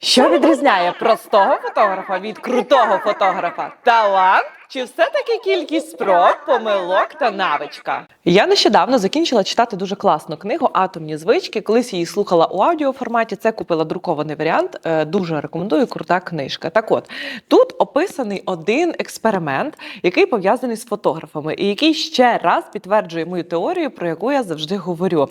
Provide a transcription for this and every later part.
Що відрізняє простого фотографа від крутого фотографа? Талант чи все-таки кількість спроб, помилок та навичка? Я нещодавно закінчила читати дуже класну книгу Атомні звички. Колись її слухала у аудіоформаті. Це купила друкований варіант. Е, Дуже рекомендую крута книжка. Так от тут описаний один експеримент, який пов'язаний з фотографами, і який ще раз підтверджує мою теорію, про яку я завжди говорю.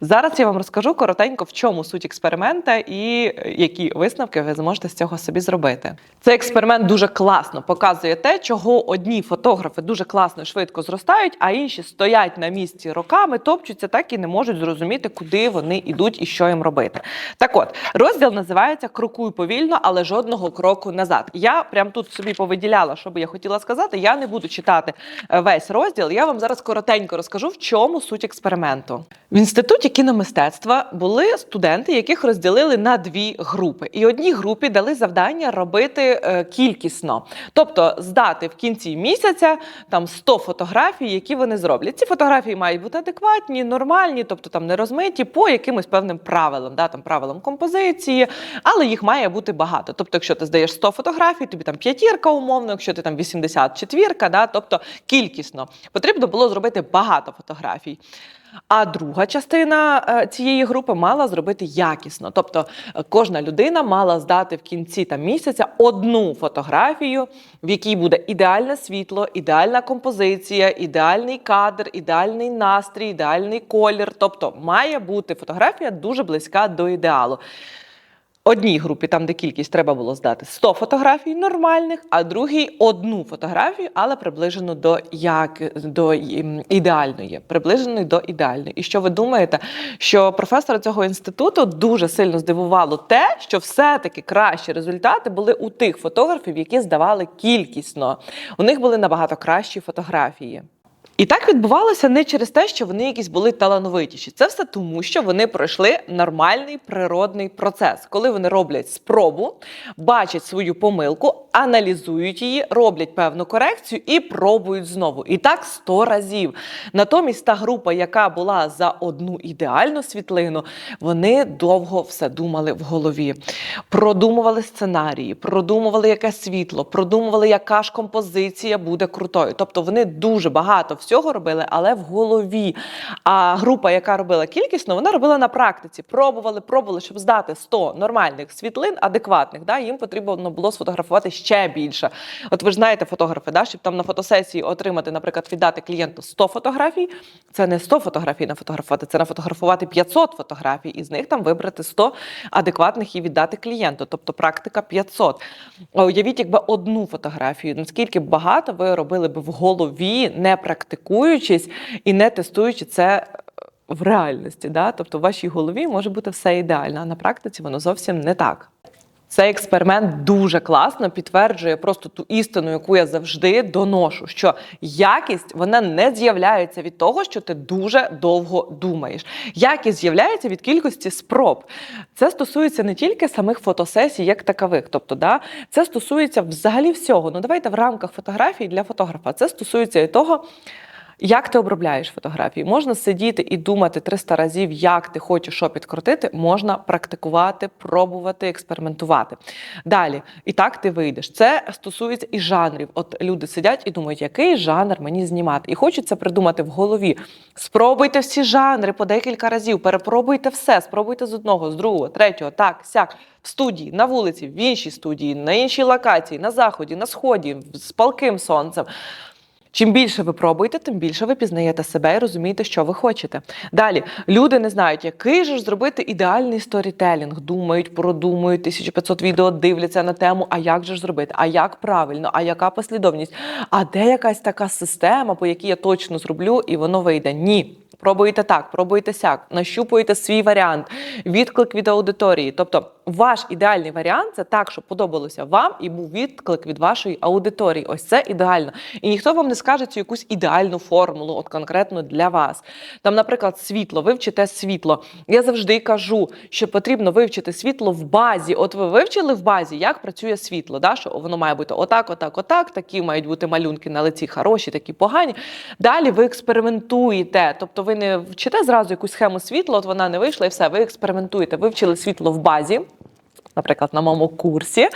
Зараз я вам розкажу коротенько, в чому суть експеримента і е, які висновки ви зможете з цього собі зробити. Цей експеримент дуже класно показує те, чого одні фотографи дуже класно швидко зростають, а інші стоять на місці роками, топчуться, так і не можуть зрозуміти, куди вони йдуть і що їм робити. Так от розділ називається Крокуй повільно, але жодного кроку назад. Я прям тут собі повиділяла, що би я хотіла сказати. Я не буду читати е, весь розділ. Я вам зараз коротенько розкажу, в чому суть експерименту. В інституті кіномистецтва були студенти, яких розділили на дві групи. І одній групі дали завдання робити е, кількісно, тобто здати в кінці місяця там 100 фотографій, які вони зроблять. Ці фотографії мають бути адекватні, нормальні, тобто там не розмиті по якимось певним правилам, да, там правилам композиції, але їх має бути багато. Тобто, якщо ти здаєш 100 фотографій, тобі там п'ятірка умовно, якщо ти там 84, да, тобто кількісно потрібно було зробити багато фотографій. А друга частина е, цієї групи мала зробити якісно. Тобто е, кожна людина мала здати в кінці там, місяця одну фотографію, в якій буде ідеальне світло, ідеальна композиція, ідеальний кадр, ідеальний настрій, ідеальний колір. Тобто має бути фотографія дуже близька до ідеалу. Одній групі, там де кількість треба було здати 100 фотографій нормальних, а другій одну фотографію, але приближену до як до ідеальної, приближеної до ідеальної. І що ви думаєте, що професора цього інституту дуже сильно здивувало те, що все-таки кращі результати були у тих фотографів, які здавали кількісно. У них були набагато кращі фотографії. І так відбувалося не через те, що вони якісь були талановитіші. Це все тому, що вони пройшли нормальний природний процес, коли вони роблять спробу, бачать свою помилку, аналізують її, роблять певну корекцію і пробують знову. І так сто разів. Натомість та група, яка була за одну ідеальну світлину, вони довго все думали в голові. Продумували сценарії, продумували, яке світло, продумували, яка ж композиція буде крутою. Тобто вони дуже багато всього робили, але в голові. А група, яка робила кількісно, вона робила на практиці. Пробували, пробували, щоб здати 100 нормальних світлин, адекватних. Да, їм потрібно було сфотографувати ще більше. От ви ж знаєте, фотографи, да, щоб там на фотосесії отримати, наприклад, віддати клієнту 100 фотографій. Це не 100 фотографій нафотографувати, це нафотографувати 500 фотографій, і з них там вибрати 100 адекватних і віддати клієнту. Тобто практика 500. А Уявіть, якби одну фотографію, наскільки багато ви робили б в голові, не практикуючись і не тестуючи це е, в реальності. Да? Тобто в вашій голові може бути все ідеально, а на практиці воно зовсім не так. Цей експеримент дуже класно підтверджує просто ту істину, яку я завжди доношу, що якість вона не з'являється від того, що ти дуже довго думаєш. Якість з'являється від кількості спроб. Це стосується не тільки самих фотосесій, як такових. Тобто, да, це стосується взагалі всього. Ну давайте в рамках фотографії для фотографа. Це стосується і того. Як ти обробляєш фотографії? Можна сидіти і думати 300 разів, як ти хочеш що підкрутити. Можна практикувати, пробувати, експериментувати. Далі, і так ти вийдеш. Це стосується і жанрів. От люди сидять і думають, який жанр мені знімати. І хочуть це придумати в голові. Спробуйте всі жанри по декілька разів, перепробуйте все, спробуйте з одного, з другого, третього, так, сяк. В студії, на вулиці, в іншій студії, на іншій локації, на заході, на сході, з палким сонцем. Чим більше ви пробуєте, тим більше ви пізнаєте себе і розумієте, що ви хочете. Далі люди не знають, який же ж зробити ідеальний сторітелінг. Думають, продумують 1500 відео, дивляться на тему, а як же ж зробити, а як правильно, а яка послідовність, а де якась така система, по якій я точно зроблю, і воно вийде. Ні. Пробуйте так, пробуйте сяк, нащупуєте свій варіант, відклик від аудиторії. Тобто, ваш ідеальний варіант це так, щоб подобалося вам і був відклик від вашої аудиторії. Ось це ідеально. І ніхто вам не скаже цю якусь ідеальну формулу, от конкретно для вас. Там, наприклад, світло, ви вчите світло. Я завжди кажу, що потрібно вивчити світло в базі. От ви вивчили в базі, як працює світло, да? що воно має бути отак, отак, отак. Такі мають бути малюнки на лиці хороші, такі погані. Далі ви експериментуєте. Тобто ви не вчите зразу якусь схему світла, от вона не вийшла, і все, ви експериментуєте. Вивчили світло в базі. Наприклад, на моєму курсі.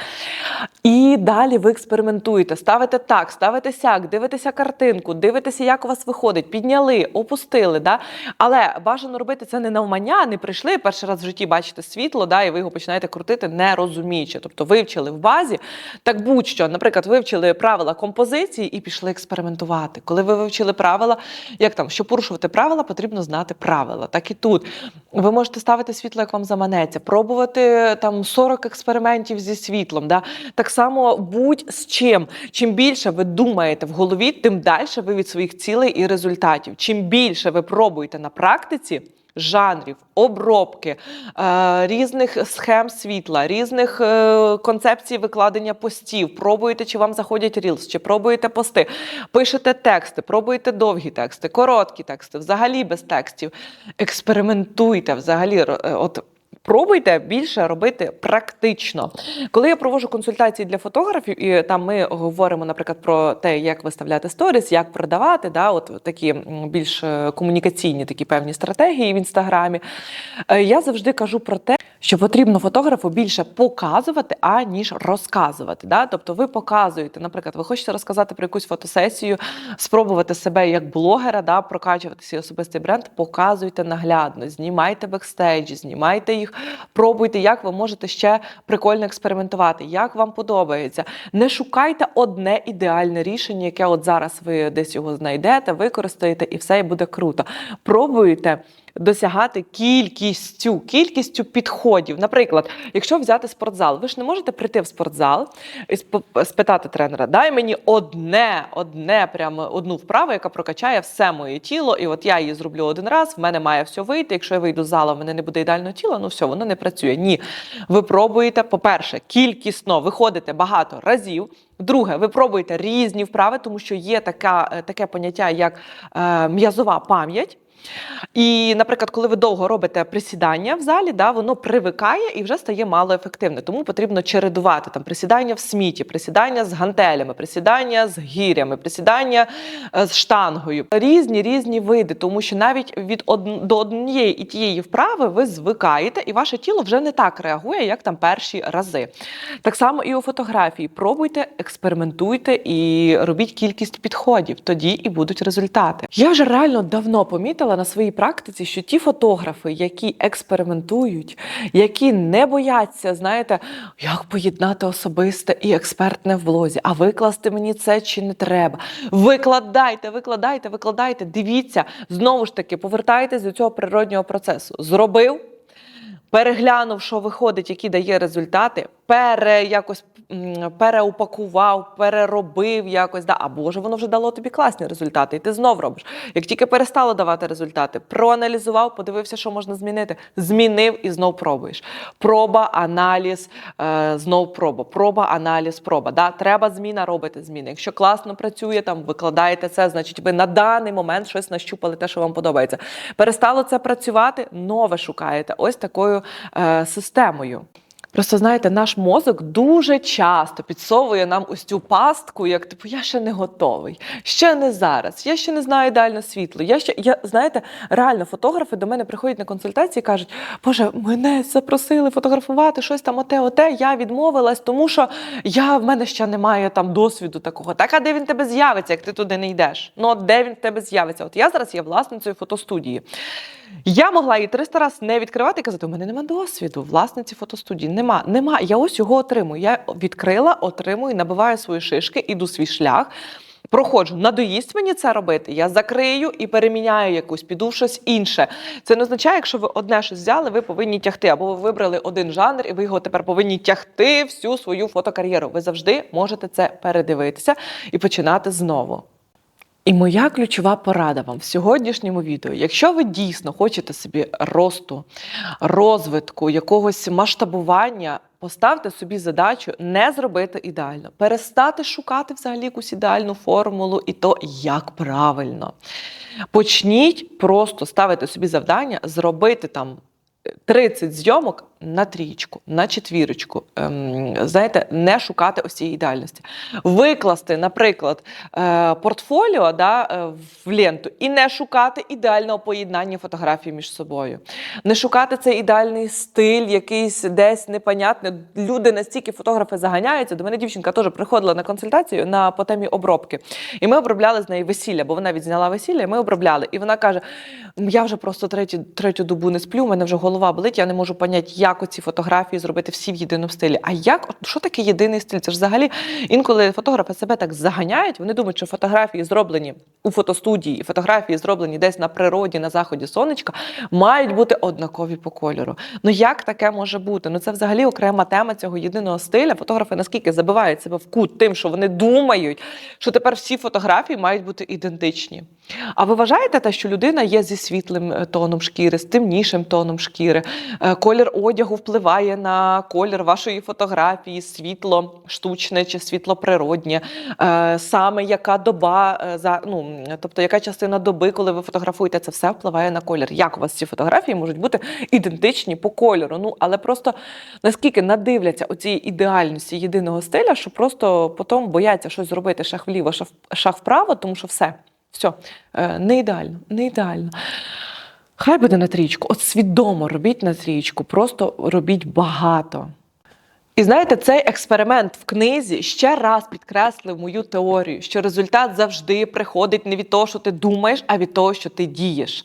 І далі ви експериментуєте, ставите так, ставите сяк, дивитеся картинку, дивитеся, як у вас виходить, підняли, опустили. Да? Але бажано робити це не навмання, не прийшли перший раз в житті бачите світло, да, і ви його починаєте крутити, не розуміючи. Тобто вивчили в базі, так будь-що, наприклад, вивчили правила композиції і пішли експериментувати. Коли ви вивчили правила, як там, щоб порушувати правила, потрібно знати правила. Так і тут. Ви можете ставити світло, як вам заманеться, пробувати там 40 експериментів зі світлом. Да? Так само будь з чим. Чим більше ви думаєте в голові, тим далі ви від своїх цілей і результатів. Чим більше ви пробуєте на практиці. Жанрів, обробки, е, різних схем світла, різних е, концепцій викладення постів. Пробуєте, чи вам заходять рілс, чи пробуєте пости, пишете тексти, пробуєте довгі тексти, короткі тексти, взагалі без текстів. Експериментуйте взагалі. е, От Пробуйте більше робити практично. Коли я провожу консультації для фотографів, і там ми говоримо, наприклад, про те, як виставляти сторіс, як продавати, да, от такі більш е, комунікаційні такі певні стратегії в інстаграмі. е, Я завжди кажу про те, що потрібно фотографу більше показувати, аніж розказувати. Да? Тобто ви показуєте, наприклад, ви хочете розказати про якусь фотосесію, спробувати себе як блогера, да, прокачувати свій особистий бренд, показуйте наглядно, знімайте бекстейджі, знімайте їх, пробуйте, як ви можете ще прикольно експериментувати, як вам подобається. Не шукайте одне ідеальне рішення, яке от зараз ви десь його знайдете, використаєте, і все буде круто. Пробуйте досягати кількістю, кількістю підходів. Наприклад, якщо взяти спортзал, ви ж не можете прийти в спортзал і сп- спитати тренера, дай мені одне, одне, прямо одну вправу, яка прокачає все моє тіло, і от я її зроблю один раз, в мене має все вийти. Якщо я вийду з зала, в мене не буде ідеального тіла, ну все, воно не працює. Ні. Ви пробуєте, по-перше, кількісно виходите багато разів. Друге, ви пробуєте різні вправи, тому що є така, е, таке поняття, як е, м'язова пам'ять. І, наприклад, коли ви довго робите присідання в залі, да, воно привикає і вже стає малоефективне. Тому потрібно чередувати там присідання в сміті, присідання з гантелями, присідання з гірями, присідання е, з штангою. Різні різні види, тому що навіть від од... до однієї і тієї вправи ви звикаєте, і ваше тіло вже не так реагує, як там перші рази. Так само і у фотографії. Пробуйте, експериментуйте і робіть кількість підходів. Тоді і будуть результати. Я вже реально давно помітила на своїй практиці, що ті фотографи, які експериментують, які не бояться, знаєте, як поєднати особисте і експертне в блозі, а викласти мені це чи не треба. Викладайте, викладайте, викладайте. Дивіться, знову ж таки, повертайтесь до цього природнього процесу. Зробив. Переглянув, що виходить, які дає результати, пере якось переупакував, переробив якось. Да. А Боже, воно вже дало тобі класні результати, і ти знов робиш. Як тільки перестало давати результати, проаналізував, подивився, що можна змінити, змінив і знов пробуєш. Проба, аналіз, е, знов проба, проба, аналіз, проба. Да. Треба зміна, робите зміни. Якщо класно працює, там викладаєте це, значить ви на даний момент щось нащупали, те, що вам подобається. Перестало це працювати, нове шукаєте. Ось такою е, системою. Просто знаєте, наш мозок дуже часто підсовує нам ось цю пастку, як типу, я ще не готовий, ще не зараз, я ще не знаю ідеально світло. Я ще я знаєте, реально фотографи до мене приходять на консультації і кажуть, Боже, мене запросили фотографувати щось там, оте, оте. Я відмовилась, тому що я в мене ще немає там досвіду такого. Так, а де він тебе з'явиться, як ти туди не йдеш? Ну, от де він в тебе з'явиться? От я зараз є власницею фотостудії. Я могла її 300 разів не відкривати і казати: у мене нема досвіду, власниці фотостудії. Нема, нема. Я ось його отримую. Я відкрила, отримую, набиваю свої шишки, іду свій шлях. Проходжу, надоїсть мені це робити. Я закрию і переміняю якусь, піду в щось інше. Це не означає, якщо ви одне щось взяли, ви повинні тягти, або ви вибрали один жанр, і ви його тепер повинні тягти всю свою фотокар'єру. Ви завжди можете це передивитися і починати знову. І моя ключова порада вам в сьогоднішньому відео. Якщо ви дійсно хочете собі росту, розвитку, якогось масштабування, поставте собі задачу не зробити ідеально, перестати шукати взагалі якусь ідеальну формулу і то, як правильно. Почніть просто ставити собі завдання, зробити там 30 зйомок на трічку, на четвірочку. Ем, знаєте, не шукати ось цієї ідеальності. Викласти, наприклад, е, портфоліо да, е, в ленту і не шукати ідеального поєднання фотографій між собою. Не шукати цей ідеальний стиль, якийсь десь непонятний. Люди настільки фотографи заганяються. До мене дівчинка теж приходила на консультацію на по темі обробки. І ми обробляли з неї весілля, бо вона відзняла весілля, і ми обробляли. І вона каже: я вже просто третю, третю добу не сплю, у мене вже голова болить, я не можу поняти, як оці фотографії зробити всі в єдиному стилі. А як, що таке єдиний стиль? Це ж взагалі інколи фотографи себе так заганяють, вони думають, що фотографії зроблені у фотостудії, фотографії зроблені десь на природі, на заході сонечка, мають бути однакові по кольору. Ну як таке може бути? Ну це взагалі окрема тема цього єдиного стиля. Фотографи наскільки забивають себе в кут тим, що вони думають, що тепер всі фотографії мають бути ідентичні. А ви вважаєте те, що людина є зі світлим е, тоном шкіри, з темнішим тоном шкіри? Е, Колір одягу впливає на колір вашої фотографії, світло штучне чи світло природнє, Е, саме яка доба е, за ну тобто яка частина доби, коли ви фотографуєте, це все впливає на колір. Як у вас ці фотографії можуть бути ідентичні по кольору? Ну але просто наскільки надивляться оцієї ідеальності єдиного стиля, що просто потім бояться щось зробити шах вліво, шах вправо, тому що все, все е, не ідеально, не ідеально. Хай буде на трічку. От свідомо робіть на трічку, просто робіть багато. І знаєте, цей експеримент в книзі ще раз підкреслив мою теорію, що результат завжди приходить не від того, що ти думаєш, а від того, що ти дієш.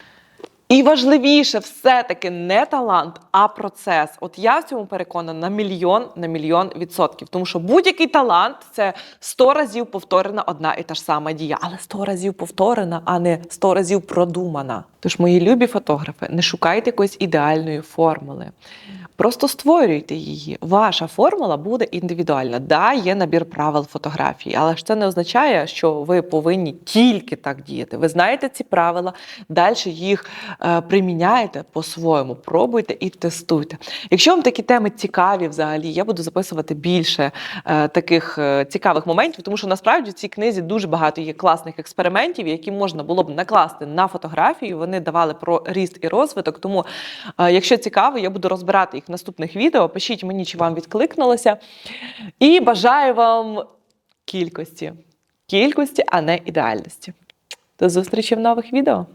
І важливіше все-таки не талант, а процес. От я в цьому переконана на мільйон на мільйон відсотків. Тому що будь-який талант це 100 разів повторена одна і та ж сама дія, але 100 разів повторена, а не 100 разів продумана. Тож, мої любі фотографи, не шукайте якоїсь ідеальної формули. Просто створюйте її. Ваша формула буде індивідуальна. Да, є набір правил фотографії, але ж це не означає, що ви повинні тільки так діяти. Ви знаєте ці правила, далі їх е, приміняєте по-своєму, пробуйте і тестуйте. Якщо вам такі теми цікаві, взагалі, я буду записувати більше е, таких е, цікавих моментів, тому що насправді в цій книзі дуже багато є класних експериментів, які можна було б накласти на фотографію. Вони давали про ріст і розвиток. Тому, якщо цікаво, я буду розбирати їх наступних відео. Пишіть мені, чи вам відкликнулося. І бажаю вам кількості. Кількості, а не ідеальності. До зустрічі в нових відео.